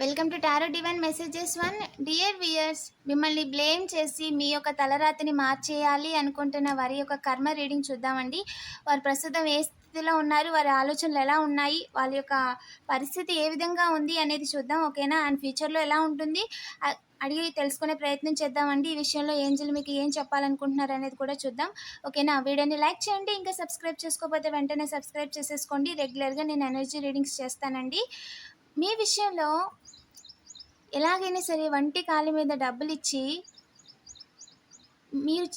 Welcome to tarot divine messages one. Dear viewers మిమ్మల్ని blame చేసి మీ యొక్క తలరాతిని మార్చేయాలి అనుకుంటున్న వారి యొక్క కర్మ రీడింగ్ చూద్దామండి. వారు ప్రస్తుతం ఏ స్థితిలో ఉన్నారు వారి ఆలోచనలు ఎలా ఉన్నాయి వాళ్ళ యొక్క పరిస్థితి ఏ విధంగా ఉంది అనేది చూద్దాం ఓకేనా? అండ్ ఫ్యూచర్లో ఎలా ఉంటుంది? అడిగి తెలుసుకునే ప్రయత్నం చేద్దామండి. ఈ విషయంలో ఏంజల్ మీకు ఏం చెప్పాలనుకుంటున్నారు అనేది కూడా చూద్దాం ఓకేనా? వీడియోని లైక్ చేయండి ఇంకా సబ్స్క్రైబ్ చేసుకోకపోతే వెంటనే సబ్స్క్రైబ్ చేసేసుకోండి. రెగ్యులర్గా నేను ఎనర్జీ రీడింగ్స్ చేస్తానండి. మీ విషయంలో ఎలాగైనా సరే వంటి కాలి మీద డబ్బులు ఇచ్చి మీరు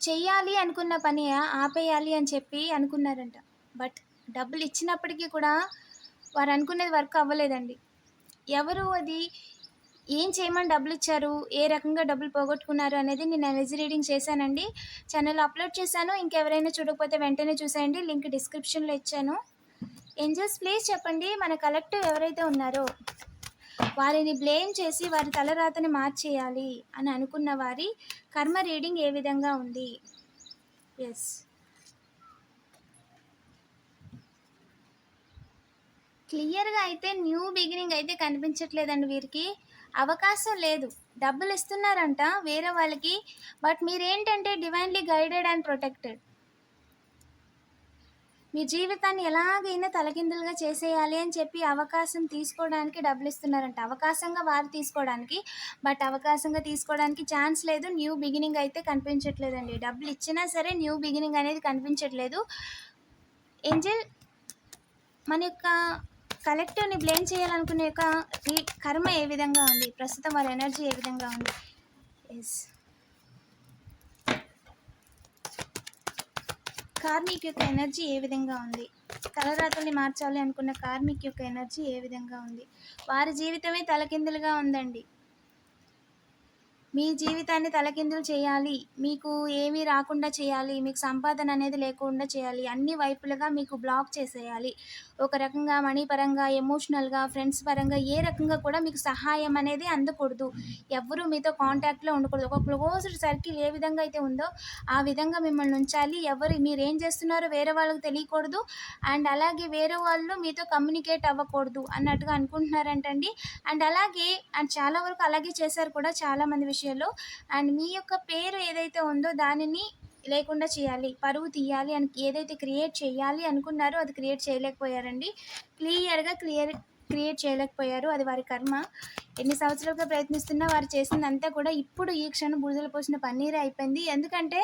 చెయ్యాలి అనుకున్న పని ఆపేయాలి అని చెప్పి అనుకున్నారంట. బట్ డబ్బులు ఇచ్చినప్పటికీ కూడా వారు అనుకునేది వర్క్ అవ్వలేదండి. ఎవరు అది ఏం చేయమని డబ్బులు ఇచ్చారు ఏ రకంగా డబ్బులు పోగొట్టుకున్నారు అనేది నేను ఎనర్జీ రీడింగ్ చేశానండి. ఛానల్ అప్లోడ్ చేశాను. ఇంకెవరైనా చూడకపోతే వెంటనే చూసేయండి. లింక్ డిస్క్రిప్షన్లో ఇచ్చాను. ఏంజల్స్ ప్లీజ్ చెప్పండి. మన కలెక్టివ్ ఎవరైతే ఉన్నారో వారిని బ్లేమ్ చేసి వారి తలరాతని మార్చేయాలి అని అనుకున్న వారి కర్మ రీడింగ్ ఏ విధంగా ఉంది? ఎస్ క్లియర్గా అయితే న్యూ బిగినింగ్ అయితే కనిపించట్లేదండి వీరికి. అవకాశం లేదు. డబ్బులు ఇస్తున్నారంట వేరే వాళ్ళకి. బట్ మీరేంటంటే డివైన్లీ గైడెడ్ అండ్ ప్రొటెక్టెడ్. మీ జీవితాన్ని ఎలాగైనా తలకిందులుగా చేసేయాలి అని చెప్పి అవకాశం తీసుకోవడానికి డబ్బులు ఇస్తున్నారంట. అవకాశంగా వారు తీసుకోవడానికి బట్ అవకాశంగా తీసుకోవడానికి ఛాన్స్ లేదు. న్యూ బిగినింగ్ అయితే కనిపించట్లేదండి. డబ్బులు ఇచ్చినా సరే న్యూ బిగినింగ్ అనేది కనిపించట్లేదు. ఏంజల్ మన యొక్క కలెక్టివ్ని బ్లేమ్ చేయాలనుకునే యొక్క కర్మ ఏ విధంగా ఉంది? ప్రస్తుతం వారి ఎనర్జీ ఏ విధంగా ఉంది? ఎస్ కార్మిక్ యొక్క ఎనర్జీ ఏ విధంగా ఉంది? తలరాతల్ని మార్చాలి అనుకున్న కార్మిక్ యొక్క ఎనర్జీ ఏ విధంగా ఉంది? వారి జీవితమే తలకిందులుగా ఉందండి. మీ జీవితాన్ని తలకిందులు చేయాలి. మీకు ఏమీ రాకుండా చేయాలి. మీకు సంపాదన అనేది లేకుండా చేయాలి. అన్ని వైపులుగా మీకు బ్లాక్ చేసేయాలి. ఒక రకంగా మనీ పరంగా ఎమోషనల్గా ఫ్రెండ్స్ పరంగా ఏ రకంగా కూడా మీకు సహాయం అనేది అందకూడదు. ఎవ్వరూ మీతో కాంటాక్ట్లో ఉండకూడదు. ఒక క్లోజ్డ్ సర్కిల్ ఏ విధంగా అయితే ఉందో ఆ విధంగా మిమ్మల్ని ఉంచాలి. ఎవరు మీరు ఏం చేస్తున్నారో వేరే వాళ్ళకి తెలియకూడదు. అండ్ అలాగే వేరే వాళ్ళు మీతో కమ్యూనికేట్ అవ్వకూడదు అన్నట్టుగా అనుకుంటున్నారంటండి. అండ్ అలాగే అండ్ చాలా వరకు అలాగే చేశారు కూడా చాలా మంది విషయంలో అండ్ మీ యొక్క పేరు ఏదైతే ఉందో దానిని లేకుండా చేయాలి పరువు తీయాలి అని ఏదైతే క్రియేట్ చేయాలి అనుకున్నారో అది క్రియేట్ చేయలేకపోయారండి. క్లియర్గా క్లియర్ క్రియేట్ చేయలేకపోయారు. అది వారి కర్మ. ఎన్ని సంవత్సరాలుగా ప్రయత్నిస్తున్నా వారు చేసిందంతా కూడా ఇప్పుడు ఈ క్షణం బురదలు పోసిన పన్నీరే అయిపోయింది. ఎందుకంటే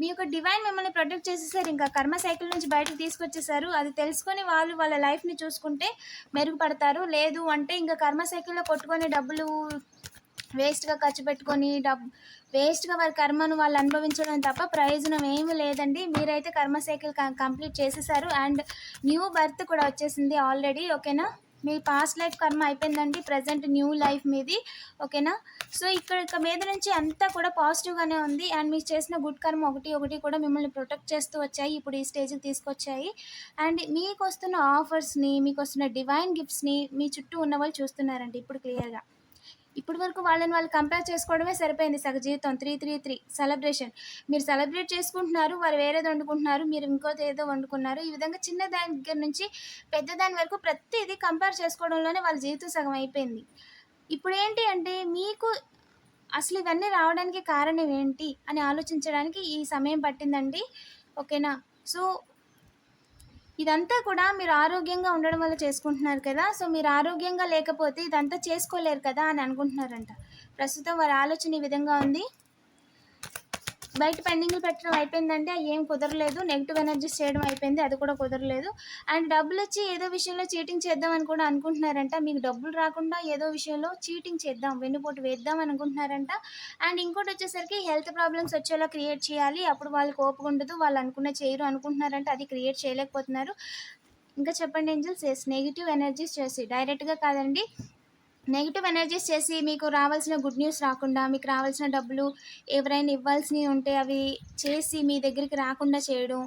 మీ యొక్క డివైన్ మిమ్మల్ని ప్రొటెక్ట్ చేసేసారు. ఇంకా కర్మ సైకిల్ నుంచి బయటకు తీసుకొచ్చేసారు. అది తెలుసుకొని వాళ్ళు వాళ్ళ లైఫ్ని చూసుకుంటే మెరుగుపడతారు. లేదు అంటే ఇంకా కర్మ సైకిల్లో కొట్టుకొని డబ్బులు వేస్ట్గా ఖర్చు పెట్టుకొని డబ్ వేస్ట్గా వారి కర్మను వాళ్ళు అనుభవించడం తప్ప ప్రయోజనం ఏమీ లేదండి. మీరైతే కర్మ సైకిల్ కంప్లీట్ చేసేసారు. అండ్ న్యూ బర్త్ కూడా వచ్చేసింది ఆల్రెడీ ఓకేనా? మీ పాస్ట్ లైఫ్ కర్మ అయిపోయిందండి ప్రజెంట్ న్యూ లైఫ్ మీది ఓకేనా? సో ఇక్కడ ఇక మీద నుంచి అంతా కూడా పాజిటివ్గానే ఉంది. అండ్ మీరు చేసిన గుడ్ కర్మ ఒకటి ఒకటి కూడా మిమ్మల్ని ప్రొటెక్ట్ చేస్తూ వచ్చాయి. ఇప్పుడు ఈ స్టేజ్కి తీసుకొచ్చాయి. అండ్ మీకు వస్తున్న ఆఫర్స్ని మీకు వస్తున్న డివైన్ గిఫ్ట్స్ని మీ చుట్టూ ఉన్న వాళ్ళు చూస్తున్నారండి ఇప్పుడు క్లియర్గా. ఇప్పటి వరకు వాళ్ళని వాళ్ళు కంపేర్ చేసుకోవడమే సరిపోయింది సగ జీవితం. త్రీ త్రీ త్రీ సెలబ్రేషన్ మీరు సెలబ్రేట్ చేసుకుంటున్నారు వారు వేరేది వండుకుంటున్నారు మీరు ఇంకోది ఏదో వండుకున్నారు. ఈ విధంగా చిన్న దాని దగ్గర నుంచి పెద్ద దాని వరకు ప్రతిదీ కంపేర్ చేసుకోవడంలోనే వాళ్ళ జీవితం సగం అయిపోయింది. ఇప్పుడు ఏంటి అంటే మీకు అసలు ఇవన్నీ రావడానికి కారణం ఏంటి అని ఆలోచించడానికి ఈ సమయం పట్టిందండి. ఓకేనా? సో ఇదంతా కూడా మీరు ఆరోగ్యంగా ఉండడం వల్ల చేసుకుంటున్నారు కదా సో మీరు ఆరోగ్యంగా లేకపోతే ఇదంతా చేసుకోలేరు కదా అని అనుకుంటున్నారంట. ప్రస్తుతం వారి ఆలోచన ఈ విధంగా ఉంది. బయట పెండింగ్లు పెట్టడం అయిపోయిందంటే ఏం కుదరలేదు. నెగిటివ్ ఎనర్జీస్ చేయడం అయిపోయింది. అది కూడా కుదరలేదు. అండ్ డబ్బులు వచ్చి ఏదో విషయంలో చీటింగ్ చేద్దాం అని కూడా అనుకుంటున్నారంట. మీకు డబ్బులు రాకుండా ఏదో విషయంలో చీటింగ్ చేద్దాం వెన్నుపోటు వేద్దాం అనుకుంటున్నారంట. అండ్ ఇంకోటి వచ్చేసరికి హెల్త్ ప్రాబ్లమ్స్ వచ్చేలా క్రియేట్ చేయాలి. అప్పుడు వాళ్ళకి ఓపిక ఉండదు. వాళ్ళు అనుకున్న చేయరు అనుకుంటున్నారంటే. అది క్రియేట్ చేయలేకపోతున్నారు. ఇంకా చెప్పండి ఏంజల్స్ ఎస్ నెగిటివ్ ఎనర్జీస్ చేసి. డైరెక్ట్గా కాదండి. నెగిటివ్ ఎనర్జీస్ చేసి మీకు రావాల్సిన గుడ్ న్యూస్ రాకుండా మీకు రావాల్సిన డబ్బులు ఎవరైనా ఇవ్వాల్సినవి ఉంటే అవి చేసి మీ దగ్గరికి రాకుండా చేయడం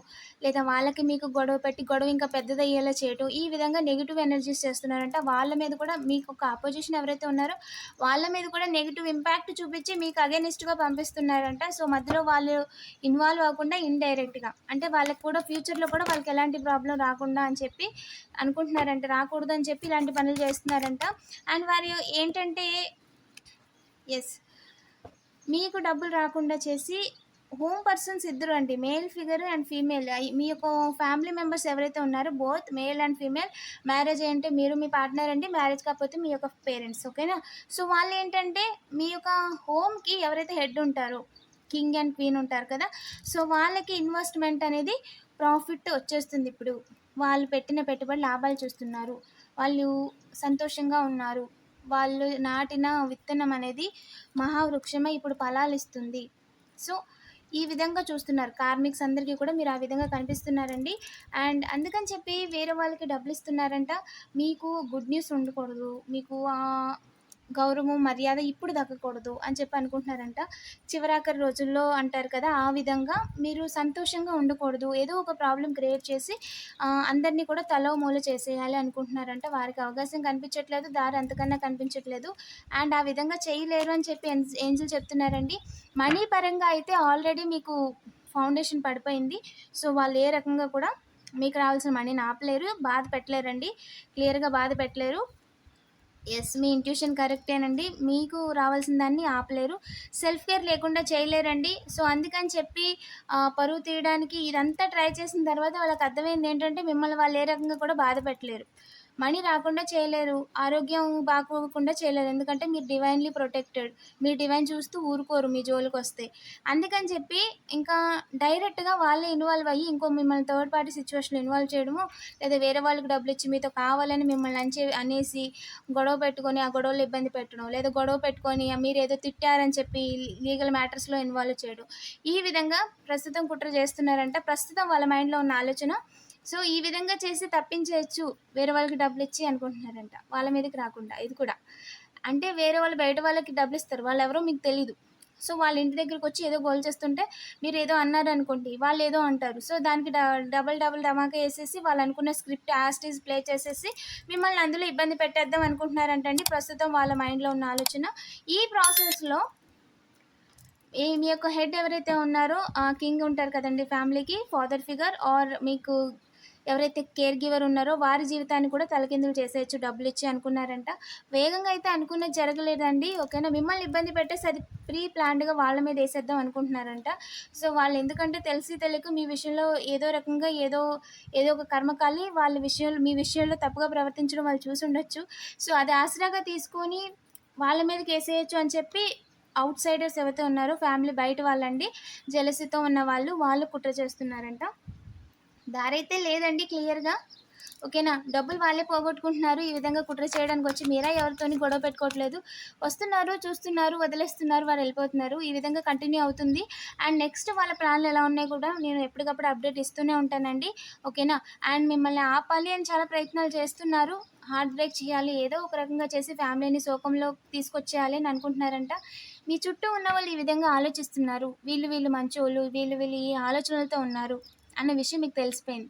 లేదా వాళ్ళకి మీకు గొడవ పెట్టి గొడవ ఇంకా పెద్దదయ్యేలా చేయడం ఈ విధంగా నెగిటివ్ ఎనర్జీస్ చేస్తున్నారంట. వాళ్ళ మీద కూడా మీకు ఒక అపోజిషన్ ఎవరైతే ఉన్నారో వాళ్ళ మీద కూడా నెగిటివ్ ఇంపాక్ట్ చూపించి మీకు అగేనిస్ట్గా పంపిస్తున్నారంట. సో మధ్యలో వాళ్ళు ఇన్వాల్వ్ అవ్వకుండా ఇండైరెక్ట్గా అంటే వాళ్ళకి కూడా ఫ్యూచర్లో కూడా వాళ్ళకి ఎలాంటి ప్రాబ్లం రాకుండా అని చెప్పి అనుకుంటున్నారంట. రాకూడదు అని చెప్పి ఇలాంటి పనులు చేస్తున్నారంట. అండ్ వారి సినారియో ఏంటంటే ఎస్ మీకు డబ్బులు రాకుండా చేసి హోమ్ పర్సన్స్ ఇద్దరు అండి మేల్ ఫిగర్ అండ్ ఫీమేల్ మీ యొక్క ఫ్యామిలీ మెంబర్స్ ఎవరైతే ఉన్నారో both male and female marriage అంటే మీరు మీ పార్ట్నర్ అండి మ్యారేజ్ కాకపోతే మీ యొక్క పేరెంట్స్ ఓకేనా సో వాళ్ళు ఏంటంటే మీ యొక్క హోమ్కి ఎవరైతే హెడ్ ఉంటారో కింగ్ అండ్ క్వీన్ ఉంటారు కదా? సో వాళ్ళకి ఇన్వెస్ట్మెంట్ అనేది ప్రాఫిట్ వచ్చేస్తుంది ఇప్పుడు. వాళ్ళు పెట్టిన పెట్టుబడి లాభాలు చూస్తున్నారు. వాళ్ళు సంతోషంగా ఉన్నారు. వాళ్ళు నాటిన విత్తనం అనేది మహావృక్షమై ఇప్పుడు ఫలాలు ఇస్తుంది సో ఈ విధంగా చూస్తున్నారు. కార్మిక్స్ అందరికీ కూడా మీరు ఆ విధంగా కనిపిస్తున్నారండి. అండ్ అందుకని చెప్పి వేరే వాళ్ళకి డబ్బులు ఇస్తున్నారంట. మీకు గుడ్ న్యూస్ ఉండకూడదు. మీకు గౌరవం మర్యాద ఇప్పుడు దక్కకూడదు అని చెప్పి అనుకుంటున్నారంట. చివరాఖరి రోజుల్లో అంటారు కదా ఆ విధంగా మీరు సంతోషంగా ఉండకూడదు. ఏదో ఒక ప్రాబ్లం క్రియేట్ చేసి అందరినీ కూడా తలో మూల చేసేయాలి అనుకుంటున్నారంట. వారికి అవకాశం కనిపించట్లేదు దారి అంతకన్నా కనిపించట్లేదు. అండ్ ఆ విధంగా చేయలేరు అని చెప్పి ఏంజిల్ చెప్తున్నారండి. మనీ పరంగా అయితే ఆల్రెడీ మీకు ఫౌండేషన్ పడిపోయింది. సో వాళ్ళు ఏ రకంగా కూడా మీకు రావాల్సిన మనీని ఆపలేరు. బాధ పెట్టలేరండి. క్లియర్గా బాధ పెట్టలేరు. ఎస్ మీ ఇంట్యూషన్ కరెక్టేనండి మీకు రావాల్సిన దాన్ని ఆపలేరు. సెల్ఫ్ కేర్ లేకుండా చేయలేరండి. సో అందుకని చెప్పి పరువు తీయడానికి ఇదంతా ట్రై చేసిన తర్వాత వాళ్ళకి అర్థమైంది ఏంటంటే మిమ్మల్ని వాళ్ళు ఏ రకంగా కూడా బాధ పెట్టలేరు. మనీ రాకుండా చేయలేరు. ఆరోగ్యం బాగోకుండా చేయలేరు. ఎందుకంటే మీరు డివైన్లీ ప్రొటెక్టెడ్ మీరు డివైన్ చూస్తూ ఊరుకోరు మీ జోలికి వస్తే అందుకని చెప్పి ఇంకా డైరెక్ట్గా వాళ్ళే ఇన్వాల్వ్ అయ్యి ఇంకో మిమ్మల్ని థర్డ్ పార్టీ సిచ్యువేషన్ ఇన్వాల్వ్ చేయడము లేదా వేరే వాళ్ళకి డబ్బులు ఇచ్చి మీతో కావాలని మిమ్మల్ని అంచే అనేసి గొడవ పెట్టుకొని ఆ గొడవలు ఇబ్బంది పెట్టడం లేదా గొడవ పెట్టుకొని "ఆ, మీరు ఏదో తిట్టారని చెప్పి లీగల్ మ్యాటర్స్లో ఇన్వాల్వ్ చేయడం. ఈ విధంగా ప్రస్తుతం కుట్ర చేస్తున్నారంటే. ప్రస్తుతం వాళ్ళ మైండ్లో ఉన్న ఆలోచన సో ఈ విధంగా చేసి తప్పించవచ్చు వేరే వాళ్ళకి డబ్బులు ఇచ్చి అనుకుంటున్నారంట. వాళ్ళ మీదకి రాకుండా. ఇది కూడా. అంటే వేరే వాళ్ళు బయట వాళ్ళకి డబ్బులు ఇస్తారు వాళ్ళు ఎవరో మీకు తెలీదు. సో వాళ్ళ ఇంటి దగ్గరికి వచ్చి ఏదో గోల్ చేస్తుంటే మీరు ఏదో అన్నారు అనుకోండి వాళ్ళు ఏదో అంటారు. సో దానికి డబల్ డబల్ ధమాకా వేసేసి వాళ్ళు అనుకున్న స్క్రిప్ట్ యాస్టీస్ ప్లే చేసేసి మిమ్మల్ని అందులో ఇబ్బంది పెట్టేద్దాం అనుకుంటున్నారంటండి ప్రస్తుతం వాళ్ళ మైండ్లో ఉన్న ఆలోచన. ఈ ప్రాసెస్లో మీ యొక్క హెడ్ ఎవరైతే ఉన్నారో ఆ కింగ్ ఉంటారు కదండి ఫ్యామిలీకి ఫాదర్ ఫిగర్ ఆర్ మీకు ఎవరైతే కేర్ గివర్ ఉన్నారో వారి జీవితాన్ని కూడా తలకిందులు చేసేయచ్చు డబ్బులు ఇచ్చి అనుకున్నారంట. వేగంగా అయితే అనుకున్నది జరగలేదండి. ఓకేనా? మిమ్మల్ని ఇబ్బంది పెట్టేసి అది ప్రీ ప్లాన్డ్గా వాళ్ళ మీద వేసేద్దాం అనుకుంటున్నారంట. సో వాళ్ళు ఎందుకంటే తెలిసి తెలియక మీ విషయంలో ఏదో రకంగా ఏదో ఏదో ఒక కర్మకాలి వాళ్ళ విషయంలో మీ విషయంలో తప్పుగా ప్రవర్తించడం వాళ్ళు చూసి ఉండొచ్చు సో అది ఆసరాగా తీసుకొని వాళ్ళ మీదకి వేసేయచ్చు అని చెప్పి అవుట్ సైడర్స్ ఎవరైతే ఉన్నారో ఫ్యామిలీ బయట వాళ్ళండి జలసితో ఉన్న వాళ్ళు వాళ్ళు కుట్ర చేస్తున్నారంట. దారైతే లేదండి క్లియర్గా. ఓకేనా? డబ్బులు వాళ్ళే పోగొట్టుకుంటున్నారు. ఈ విధంగా కుట్ర చేయడానికి వచ్చి మీరా ఎవరితోని గొడవ పెట్టుకోవట్లేదు. వస్తున్నారు చూస్తున్నారు వదిలేస్తున్నారు వారు వెళ్ళిపోతున్నారు. ఈ విధంగా కంటిన్యూ అవుతుంది. అండ్ నెక్స్ట్ వాళ్ళ ప్లాన్లు ఎలా ఉన్నాయి కూడా నేను ఎప్పటికప్పుడు అప్డేట్ ఇస్తూనే ఉంటానండి. ఓకేనా? అండ్ మిమ్మల్ని ఆపాలి అని చాలా ప్రయత్నాలు చేస్తున్నారు. హార్ట్ బ్రేక్ చేయాలి ఏదో ఒక రకంగా చేసి ఫ్యామిలీని శోకంలో తీసుకొచ్చేయాలి అని అనుకుంటున్నారంట. మీ చుట్టూ ఉన్న వాళ్ళు ఈ విధంగా ఆలోచిస్తున్నారు. వీళ్ళు వీళ్ళు మంచోళ్ళు వీళ్ళు వీళ్ళు ఈ ఆలోచనలతో ఉన్నారు. అన్న విషయం మీకు తెలిసిపోయింది.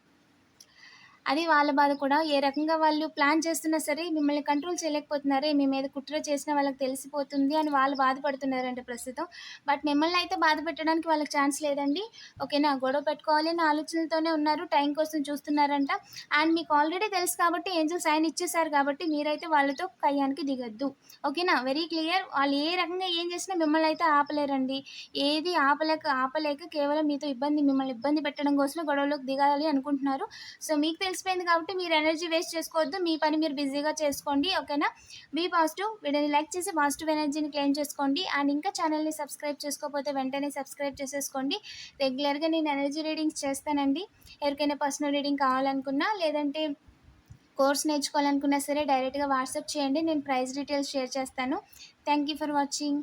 అది వాళ్ళ బాధ కూడా. ఏ రకంగా వాళ్ళు ప్లాన్ చేస్తున్నా సరే మిమ్మల్ని కంట్రోల్ చేయలేకపోతున్నారే మీ మీద కుట్ర చేసిన వాళ్ళకి తెలిసిపోతుంది అని వాళ్ళు బాధపడుతున్నారంటే ప్రస్తుతం. బట్ మిమ్మల్ని అయితే బాధ పెట్టడానికి వాళ్ళకి ఛాన్స్ లేదండి. ఓకేనా? గొడవ పెట్టుకోవాలి అనే ఆలోచనలతోనే ఉన్నారు. టైం కోసం చూస్తున్నారంట. అండ్ మీకు ఆల్రెడీ తెలుసు కాబట్టి ఏంజల్ సైన్ ఇచ్చేసారు కాబట్టి మీరైతే వాళ్ళతో కయ్యానికి దిగద్దు. ఓకేనా? Very clear. వాళ్ళు ఏ రకంగా ఏం చేసినా మిమ్మల్ని అయితే ఆపలేరండి. ఏది ఆపలేక ఆపలేక కేవలం మీతో ఇబ్బంది మిమ్మల్ని ఇబ్బంది పెట్టడం కోసమే గొడవలోకి దిగాలి అనుకుంటున్నారు. సో మీకు తెలిసిపోయింది కాబట్టి మీరు ఎనర్జీ వేస్ట్ చేసుకోవద్దు. మీ పని మీరు బిజీగా చేసుకోండి ఓకేనా బీ పాజిటివ్ వీడియోని లైక్ చేసి పాజిటివ్ ఎనర్జీని క్లెయిమ్ చేసుకోండి. అండ్ ఇంకా ఛానల్ని సబ్స్క్రైబ్ చేసుకోకపోతే వెంటనే సబ్స్క్రైబ్ చేసేసుకోండి. రెగ్యులర్గా నేను ఎనర్జీ రీడింగ్స్ చేస్తానండి. ఎవరికైనా పర్సనల్ రీడింగ్ కావాలనుకున్నా లేదంటే కోర్స్ నేర్చుకోవాలనుకున్నా సరే డైరెక్ట్గా వాట్సాప్ చేయండి. నేను ప్రైస్ డీటెయిల్స్ షేర్ చేస్తాను. Thank you for watching